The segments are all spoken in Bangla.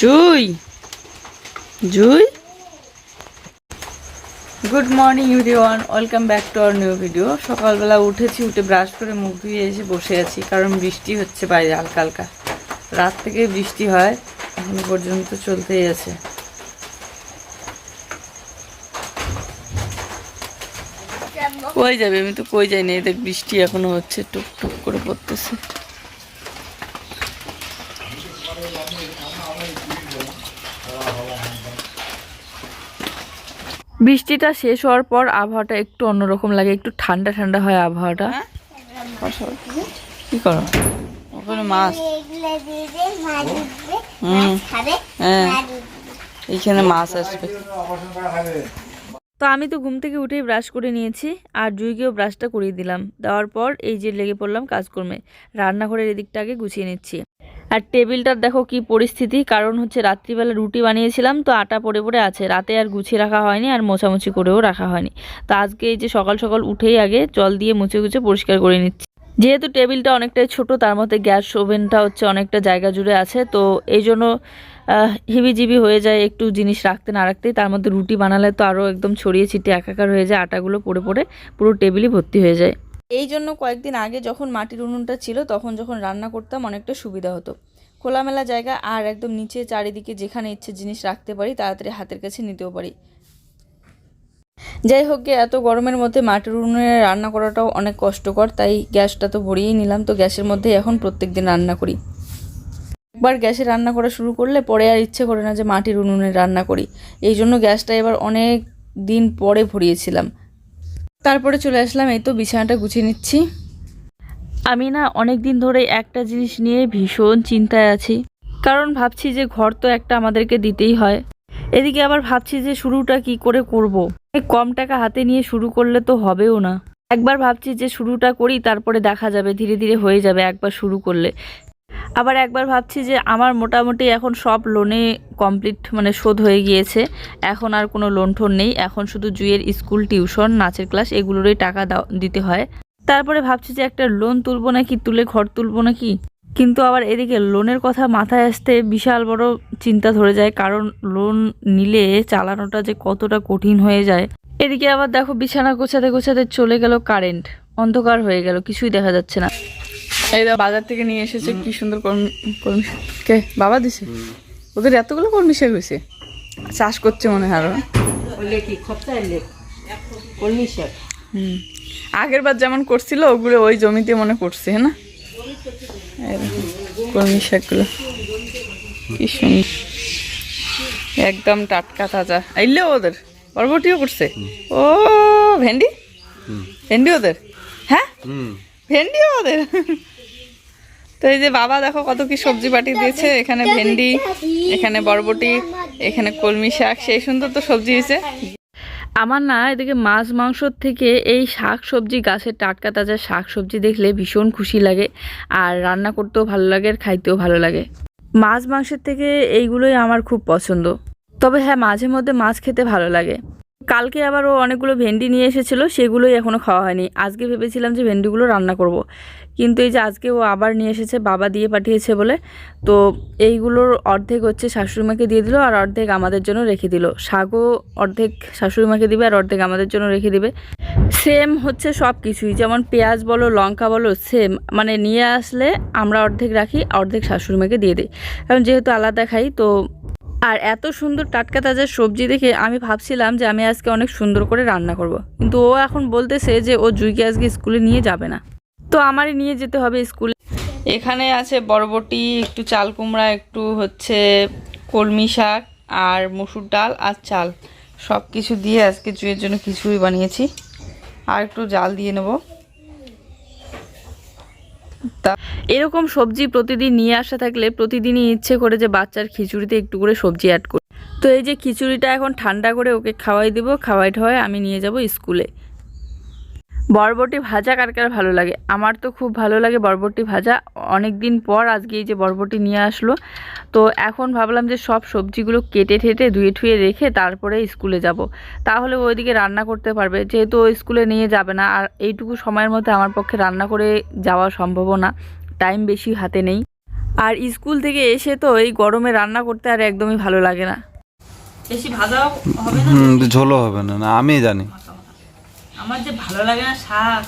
Jui Jui. Good morning everyone welcome back to our new video সকালবেলা উঠেছি, উঠে ব্রাশ করে মুখ ধুয়ে এসে বসে আছি, কারণ বৃষ্টি হচ্ছে বাইরে হালকা হালকা রাত থেকে বৃষ্টি হয়, এখনও পর্যন্ত চলতেই আছে। কই যাবে? আমি তো কই যাইনি, এই দেখ বৃষ্টি এখনও হচ্ছে টুক টুক করে পড়তেছে। বৃষ্টিটা শেষ হওয়ার পর আবহাওয়াটা একটু অন্যরকম লাগে একটু ঠান্ডা ঠান্ডা হয় আবহাওয়াটা। কি করো? ওখানে মাছ। হ্যাঁ। এইখানে মাছ আসবে। তো আমি তো ঘুম থেকে উঠেই ব্রাশ করে নিয়েছি আর জুইকেও ব্রাশটা করিয়ে দিলাম। দেওয়ার পর এই যে লেগে পড়লাম কাজকর্মে। রান্নাঘরের এদিকটা আগে গুছিয়ে নিচ্ছি। আর টেবিলটার দেখো কি পরিস্থিতি, কারণ হচ্ছে রাত্রিবেলা রুটি বানিয়েছিলাম, তো আটা পড়ে পড়ে আছে। রাতে আর গুছিয়ে রাখা হয়নি আর মোছামুছি করেও রাখা হয়নি। তো আজকে এই যে সকাল সকাল উঠেই আগে জল দিয়ে মুছে গুছে পরিষ্কার করে নিচ্ছি। যেহেতু টেবিলটা অনেকটাই ছোট, তার মধ্যে গ্যাস ওভেনটা হচ্ছে অনেকটা জায়গা জুড়ে আছে, তো এই জন্য হিবিজিবি হয়ে যায় একটু জিনিস রাখতে না রাখতেই। তার মধ্যে রুটি বানালে তো আরও একদম ছড়িয়ে ছিটিয়ে একাকার হয়ে যায়, আটাগুলো পড়ে পড়ে পুরো টেবিলই ভর্তি হয়ে যায়। এই জন্য কয়েকদিন আগে যখন মাটির উনুনটা ছিল, তখন যখন রান্না করতাম অনেকটা সুবিধা হতো। খোলামেলা জায়গা আর একদম নিচে চারিদিকে যেখানে ইচ্ছে জিনিস রাখতে পারি, তাড়াতাড়ি হাতের কাছে নিতেও পারি। যাই হোক এত গরমের মধ্যে মাটির উনুনে রান্না করাটাও অনেক কষ্টকর, তাই গ্যাসটা তো ভরিয়েই নিলাম। তো গ্যাসের মধ্যেই এখন প্রত্যেক দিন রান্না করি। একবার গ্যাসে রান্না করা শুরু করলে পরে আর ইচ্ছে করে না যে মাটির উনুনে রান্না করি। এই জন্য গ্যাসটা এবার অনেক দিন পরে ভরিয়েছিলাম। তারপরে চলে আসলাম, এই তো বিছানাটা গুছিয়ে নিচ্ছি। আমি না অনেক দিন ধরে একটা জিনিস নিয়ে ভীষণ চিন্তায় আছি। কারণ ভাবছি যে ঘর তো একটা আমাদেরকে দিতেই হয়। এদিকে আবার ভাবছি যে শুরুটা কি করে করব। কম টাকা হাতে নিয়ে শুরু করলে তো হবেও না। একবার ভাবছি যে শুরুটা করি, তারপরে দেখা যাবে, ধীরে ধীরে হয়ে যাবে একবার শুরু করলে। আবার একবার ভাবছি যে আমার মোটামুটি এখন সব লোনে কমপ্লিট মানে শোধ হয়ে গিয়েছে। এখন আর কোনো লোন ঠোন নেই। এখন শুধু জুয়ের স্কুল টিউশন, নাচের ক্লাস এগুলোরই টাকা দিতে হয়। তারপরে ভাবছি যে একটা লোন তুলবো নাকি, তুলে ঘর তুলবো নাকি? কিন্তু আবার এদিকে লোনের কথা মাথায় আসতে বিশাল বড় চিন্তা ধরে যায়, কারণ লোন নিলে চালানোটা যে কতটা কঠিন হয়ে যায়। এদিকে আবার দেখো বিছানা গোছাতে গোছাতে চলে গেল কারেন্ট অন্ধকার হয়ে গেল, কিছুই দেখা যাচ্ছে না। এই দেখো বাজার থেকে নিয়ে এসেছে কি সুন্দর কর্ম- কর্মী শাক। কে বাবা দিছে? ওদের এতগুলো কর্মী শাক হয়েছে। চাষ করছে মনে হয় আরও। কলমি শাক হুম। আগের বার যেমন করছিল ওগুলো ওই জমিতে মনে করছে হ্যাঁ না? কলমি শাকগুলো। কি সুন্দর। একদম টাটকা তাজা। আইলে ওদের। বরবটিও করছে। ও ভেন্ডি? ভেন্ডি ওদের? হ্যাঁ? ভেন্ডিও ওদের? তো এই যে বাবা দেখো কত কি সবজি পাটি দিয়েছে, এখানে ভেন্ডি, এখানে বরবটি, এখানে কলমি শাক, সেই সুন্দর তো সবজি হয়েছে। আমার না এদিকে মাছ মাংসর থেকে এই শাক সবজি গাছের টাটকা তাজা শাক সবজি দেখলে ভীষণ খুশি লাগে, আর রান্না করতেও ভালো লাগে, আর খাইতেও ভালো লাগে। মাছ মাংসের থেকে এইগুলোই আমার খুব পছন্দ। তবে হ্যাঁ মাঝে মধ্যে মাছ খেতে ভালো লাগে। কালকে আবার ও অনেকগুলো ভেন্ডি নিয়ে এসেছিল, সেগুলোই এখনও খাওয়া হয়নি। আজকে ভেবেছিলাম যে ভেন্ডিগুলো রান্না করব। কিন্তু এই যে আজকে ও আবার নিয়ে এসেছে, বাবা দিয়ে পাঠিয়েছে বলে। তো এইগুলোর অর্ধেক হচ্ছে শাশুড়িমাকে দিয়ে দিল আর অর্ধেক আমাদের জন্য রেখে দিল। শাকও অর্ধেক শাশুড়িমাকে দিবে আর অর্ধেক আমাদের জন্য রেখে দিবে। সেম হচ্ছে সব কিছুই, যেমন পেঁয়াজ বলো, লঙ্কা বলো, সেম। মানে নিয়ে আসলে আমরা অর্ধেক রাখি, অর্ধেক শাশুড়িমাকে দিয়ে দিই। কারণ যেহেতু আলাদা খাই, তো আর এত সুন্দর টাটকা তাজা সবজি দেখে আমি ভাবছিলাম যে আমি আজকে অনেক সুন্দর করে রান্না করব। কিন্তু ও এখন বলতেছে যে ও জুইকে আজকে স্কুলে নিয়ে যাবে না। তো আমারই নিয়ে যেতে হবে স্কুলে। এখানে আছে বরবটি, একটু চাল কুমড়া, একটু হচ্ছে কলমি শাক আর মসুর ডাল আর চাল। সব কিছু দিয়ে আজকে জুয়ের জন্য কিছুই বানিয়েছি। আর একটু জাল দিয়ে নেব। এরকম সবজি প্রতিদিন নিয়ে আসা থাকলে প্রতিদিনই ইচ্ছে করে যে বাচ্চার খিচুড়িতে একটু করে সবজি অ্যাড করি। তো এই যে খিচুড়িটা এখন ঠান্ডা করে ওকে খাওয়াই দেবো, খাওয়াই ঠাওয়াই আমি নিয়ে যাব স্কুলে। বরবটি ভাজা কার কার ভালো লাগে? আমার তো খুব ভালো লাগে বরবটি ভাজা। অনেক দিন পর আজকে এই যে বরবটি নিয়ে আসলো। তো এখন ভাবলাম যে সব সবজিগুলো কেটে ঠেটে ধুয়ে ঠুয়ে রেখে তারপরে স্কুলে যাব। তাহলে ওইদিকে রান্না করতে পারবে। যেহেতু ও স্কুলে নিয়ে যাবে না আর এইটুকু সময়ের মধ্যে আমার পক্ষে রান্না করে যাওয়া সম্ভব না। টাইম বেশি হাতে নেই। আর স্কুল থেকে এসে তো এই গরমে রান্না করতে আর একদমই ভালো লাগে না। বেশি ভাজাও হবে না? ঝোলও হবে না না আমি জানি। আমার যে ভালো লাগে না শাক।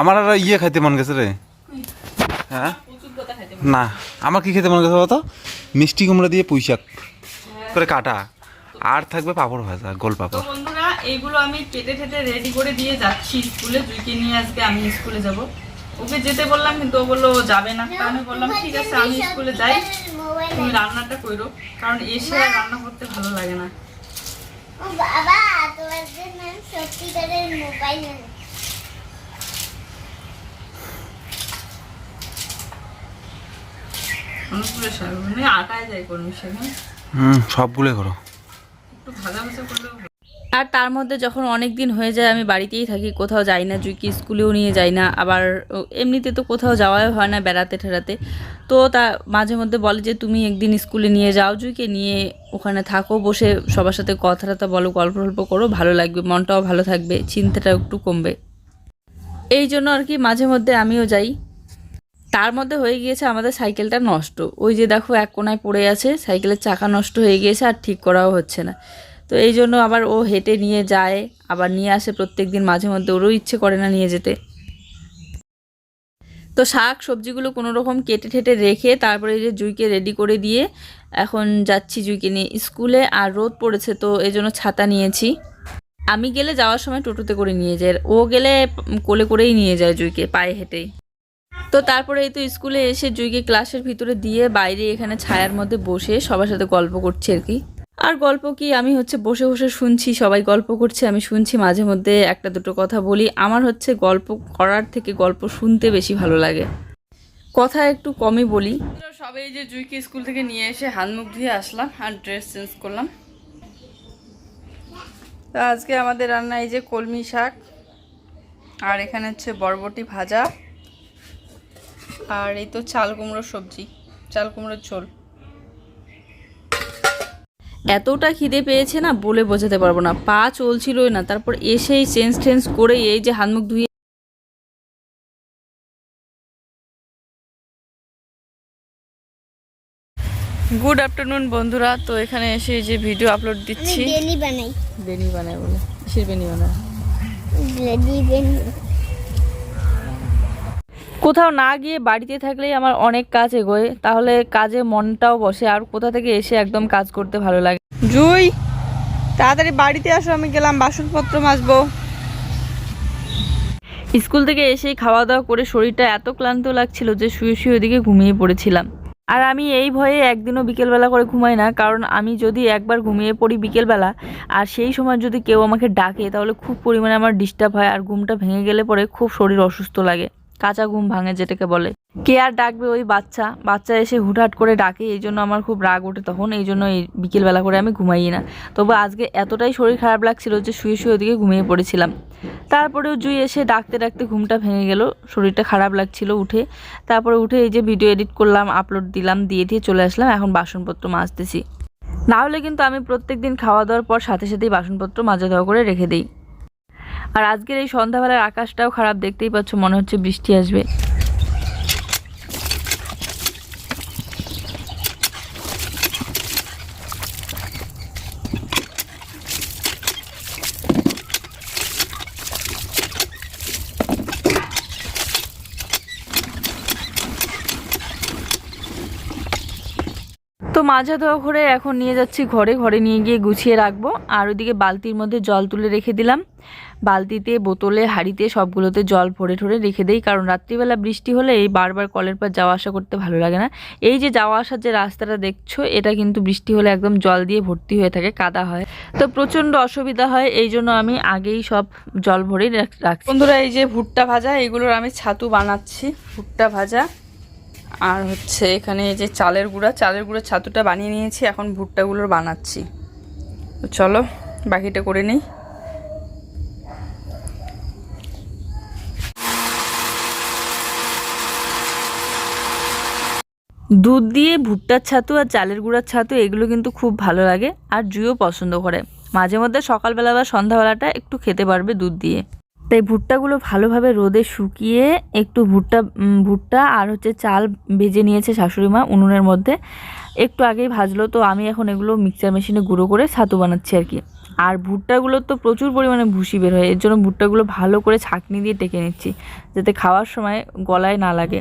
আমার আর ইয়ে খাইতে মন গেছে রে। হ্যাঁ? না আমার কি খেতে মন গেছে বলতো? মিষ্টি কুমড়া দিয়ে পুঁই শাক করে কাটা। আর থাকবে পাঁপড় ভাজা গোল পাঁপড়। বন্ধুরা এইগুলো আমি কেটে ঠেটে রেডি করে দিয়ে যাচ্ছি। স্কুলে জুইকে নিয়ে আজকে আমি স্কুলে যাব? ওকে যেতে বললাম কিন্তু ও বলল যাবে না আমি বললাম ঠিক আছে আমি স্কুলে যাই তুমি রান্নাটা করো কারণ এসে আর রান্না করতে ভালো লাগে না বাবা মোবাইল। শাক মানে আটায় যায় হ্যাঁ? হুম সবগুলোই করো একটু ভাজা ভাজা করলেও। আর তার মধ্যে যখন অনেক দিন হয়ে যায়, আমি বাড়িতেই থাকি, কোথাও যাই না জুইকে স্কুলেও নিয়ে যাই না, আবার এমনিতে তো কোথাও যাওয়াই হয় না বেড়াতে, ঠেরাতে। তো তা মাঝে মধ্যে বলে যে, তুমি একদিন স্কুলে নিয়ে যাও, জুইকে নিয়ে ওখানে থাকো, বসে সবার সাথে কথা টথা বলো, গল্প টল্প করো, ভালো লাগবে, মনটাও ভালো থাকবে, চিন্তাটাও একটু কমবে। এই জন্য আর কি মাঝে মধ্যে আমিও যাই। তার মধ্যে হয়ে গিয়েছে, আমাদের সাইকেলটা নষ্ট। ওই যে দেখো, এক কোনায় পড়ে আছে, সাইকেলের চাকা নষ্ট হয়ে গিয়েছে, আর ঠিক করাও হচ্ছে না। তো এই জন্য আবার ও হেঁটে নিয়ে যায়, আবার নিয়ে আসে প্রত্যেক দিন মাঝে মধ্যে, ওরও ইচ্ছে করে না নিয়ে যেতে। তো শাক সবজিগুলো কোনো রকম কেটে ঠেটে রেখে তারপরে যে জুইকে রেডি করে দিয়ে এখন যাচ্ছি জুইকে নিয়ে। স্কুলে আর রোদ পড়েছে তো এই জন্য ছাতা নিয়েছি। আমি গেলে যাওয়ার সময় টোটোতে করে নিয়ে যায়, ও গেলে কোলে করেই নিয়ে যায় জুইকে পায়ে হেঁটেই। তো তারপরে এই তো স্কুলে এসে জুইকে ক্লাসের ভিতরে দিয়ে বাইরে এখানে ছায়ার মধ্যে বসে সবার সাথে গল্প করছি আর কি। আর গল্প কি? আমি হচ্ছে বসে বসে শুনছি, সবাই গল্প করছে, আমি শুনছি, মাঝে মধ্যে একটা দুটো কথা বলি। আমার হচ্ছে গল্প করার থেকে গল্প শুনতে বেশি ভালো লাগে। কথা একটু কমই বলি। সবাই যে জুইকে স্কুল থেকে নিয়ে এসে হাত মুখ ধুয়ে আসলাম আর ড্রেস চেঞ্জ করলাম। তো আজকে আমাদের রান্না এই যে কলমি শাক, আর এখানে হচ্ছে বরবটি ভাজা, আর এই তো চাল কুমড়োর সবজি, চাল কুমড়োর ঝোল। এতটা খিদে পেয়েছে না বলে বোঝাতে পারব না। পা চলছিলই না তারপর এসেই চেঞ্জ টেঞ্জ করে এই যে হাত মুখ ধুয়ে গুড আফটারনুন বন্ধুরা তো এখানে এসে যে ভিডিও আপলোড দিচ্ছি। বেনি বানাই। বেনি বানায় বলে কিসের বেনি বানায় বেনি বেনি। কোথাও না গিয়ে বাড়িতে থাকলেই আমার অনেক কাজ এগোয় তাহলে কাজে মনটাও বসে আর কোথা থেকে এসে একদম কাজ করতে ভালো লাগে? জুই, তাড়াতাড়ি বাড়িতে আসো, আমি গেলাম বাসনপত্র মাজবো। স্কুল থেকে এসেই খাওয়া দাওয়া করে শরীরটা এত ক্লান্ত লাগছিল যে শুয়ে শুয়ে ওদিকে ঘুমিয়ে পড়েছিলাম। আর আমি এই ভয়ে একদিনও বিকেলবেলা করে ঘুমাই না, কারণ আমি যদি একবার ঘুমিয়ে পড়ি বিকেলবেলা, আর সেই সময় যদি কেউ আমাকে ডাকে, তাহলে খুব পরিমাণে আমার ডিস্টার্ব হয় আর ঘুমটা ভেঙে গেলে পরে খুব শরীর অসুস্থ লাগে। কাঁচা ঘুম ভাঙে যেটাকে বলে। কে আর ডাকবে ওই বাচ্চা? বাচ্চা এসে হুটহাট করে ডাকে, এই জন্য আমার খুব রাগ ওঠে তখন, এই জন্য এই বিকেলবেলা করে আমি ঘুমাই না। তবে আজকে এতটাই শরীর খারাপ লাগছিল যে শুয়ে শুয়ে ওদিকে ঘুমিয়ে পড়েছিলাম। তারপরেও জুই এসে ডাকতে ডাকতে ঘুমটা ভেঙে গেল, শরীরটা খারাপ লাগছিল উঠে। তারপরে উঠে এই যে ভিডিও এডিট করলাম, আপলোড দিলাম, দিয়ে দিয়ে চলে আসলাম, এখন বাসনপত্র মাজতেছি। না হলে কিন্তু আমি প্রত্যেক দিন খাওয়া দাওয়ার পর সাথে সাথেই বাসনপত্র মাজা ধোয়া করে রেখে দিই। আর আজকের এই সন্ধ্যাবেলার আকাশটাও খারাপ দেখতেই পাচ্ছ মনে হচ্ছে বৃষ্টি আসবে। তো মাজা ধোয়া করে এখন নিয়ে যাচ্ছি ঘরে ঘরে নিয়ে গিয়ে গুছিয়ে রাখব। আর ওইদিকে বালতির মধ্যে জল তুলে রেখে দিলাম। বালতিতে, বোতলে, হাঁড়িতে সবগুলোতে জল ভরে ঠরে রেখে দেই, কারণ রাত্রিবেলা বৃষ্টি হলে এই বারবার কলের পর যাওয়া আসা করতে ভালো লাগে না। এই যে যাওয়া আসার যে রাস্তাটা দেখছ, এটা কিন্তু বৃষ্টি হলে একদম জল দিয়ে ভর্তি হয়ে থাকে, কাদা হয়। তো প্রচণ্ড অসুবিধা হয়, এই জন্য আমি আগেই সব জল ভরেই রাখছি। বন্ধুরা, এই যে ভুট্টা ভাজা, এগুলোর আমি ছাতু বানাচ্ছি, ভুট্টা ভাজা। আর হচ্ছে এখানে যে চালের গুঁড়া চালের গুঁড়া ছাতুটা বানিয়ে নিয়েছি, এখন ভুট্টাগুলোর বানাচ্ছি। তো চলো, বাকিটা করে নিই। দুধ দিয়ে ভুট্টার ছাতু আর চালের গুঁড়ার ছাতু, এগুলো কিন্তু খুব ভালো লাগে আর জুইও পছন্দ করে। মাঝে মধ্যে সকালবেলা বা সন্ধ্যাবেলাটা একটু খেতে পারবে দুধ দিয়ে। তাই ভুট্টাগুলো ভালোভাবে রোদে শুকিয়ে একটু ভুট্টা ভুট্টা আর হচ্ছে চাল ভেজে নিয়েছে শাশুড়ি মা উনুনের মধ্যে। একটু আগেই ভাজলো, তো আমি এখন এগুলো মিক্সচার মেশিনে গুঁড়ো করে ছাতু বানাচ্ছি আর কি। আর ভুট্টাগুলো তো প্রচুর পরিমাণে ভুসি বের হয়, এর জন্য ভুট্টাগুলো ভালো করে ছাঁকনি দিয়ে টেকে নিচ্ছি, যাতে খাওয়ার সময় গলায় না লাগে।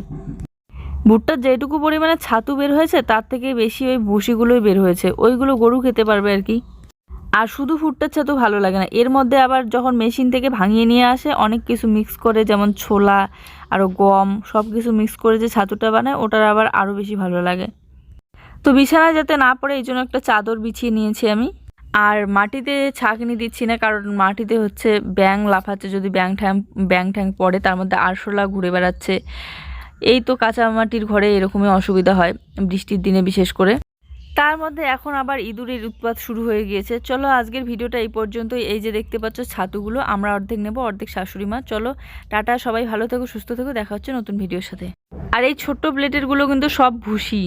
ভুট্টার যেটুকু পরিমাণে ছাতু বের হয়েছে, তার থেকে বেশি ওই ভুসিগুলোই বের হয়েছে, ওইগুলো গরু খেতে পারবে আর কি। আর শুধু ভুট্টার ছাতু ভালো লাগে না। এর মধ্যে আবার যখন মেশিন থেকে ভাঙিয়ে নিয়ে আসে, অনেক কিছু মিক্স করে, যেমন ছোলা আরও গম সব কিছু মিক্স করে যে ছাতুটা বানায়, ওটার আবার আরও বেশি ভালো লাগে। তো বিছানায় যাতে না পড়ে, এই জন্য একটা চাদর বিছিয়ে নিয়েছি আমি। আর মাটিতে ছাঁকনি দিচ্ছি না, কারণ মাটিতে হচ্ছে ব্যাং লাফাচ্ছে, যদি ব্যাং ঠ্যাং ব্যাং ঠ্যাং পড়ে, তার মধ্যে আরশোলা ঘুরে বেড়াচ্ছে। এই তো কাঁচা মাটির ঘরে এরকমই অসুবিধা হয় বৃষ্টির দিনে বিশেষ করে। তার মধ্যে এখন আবার ইঁদুরের উৎপাত শুরু হয়ে গিয়েছে। চলো আজকের ভিডিওটা এই পর্যন্ত এই যে দেখতে পাচ্ছ ছাতুগুলো, আমরা অর্ধেক নেব, অর্ধেক শাশুড়ি মা। চলো, টাটা, সবাই ভালো থেকো, সুস্থ থেকো। দেখা হচ্ছে নতুন ভিডিওর সাথে। আর এই ছোট্ট প্লেটেরগুলো কিন্তু সব ভুসি